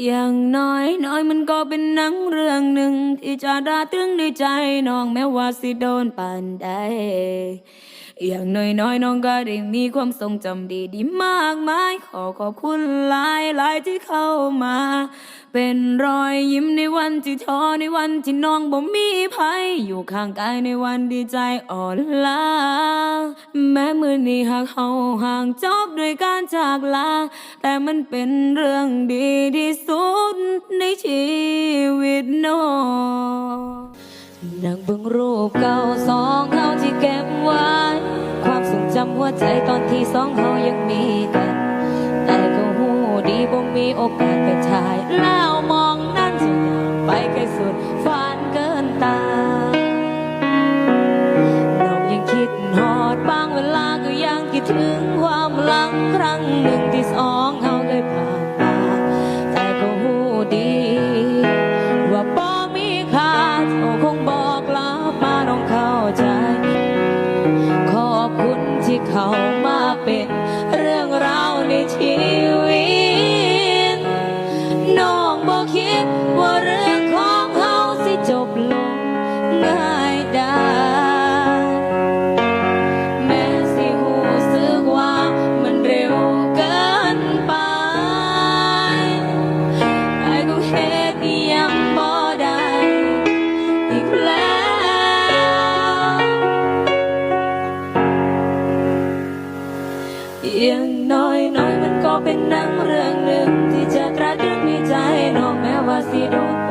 อย่างน้อยน้อยมันก็เป็นหนังเรื่องหนึ่ง ที่จะราตรึงในใจน้องแม้ว่าสิโดนปานใด อย่างน้อยน้อยน้องก็ได้มีความทรงจำดีดีๆมากมาย ขอขอบคุณหลายหลายที่เข้ามา เป็นรอยยิ้มในวันที่ท้อในวันที่น้องบ่มีภัยอยู่ข้างกายในวันดีใจอ่อนล้าแม้มือนี้หากเฮาห่างจบด้วยการจากลา แต่มันเป็นเรื่องดีที่สุดในชีวิตน้องนั่งบิ่งำหัวใจตอนที่สองเฮายังมีกัน แต่ก็หูดีบ่มีโอกาสไปถ่าย แล้วมองนั่นจะไปไกลสุดฝันเกินตา น้องยังคิดหอดบางเวลาก็ยังคิดถึงความหลังครั้งหนึ่งที่สองเฮาเคยผ่าน เขามาเป็น อย่างน้อยน้อยมันก็เป็นหนังเรื่องหนึ่งที่จะตราตรึงในใจน้องแม้ว่าสิโดน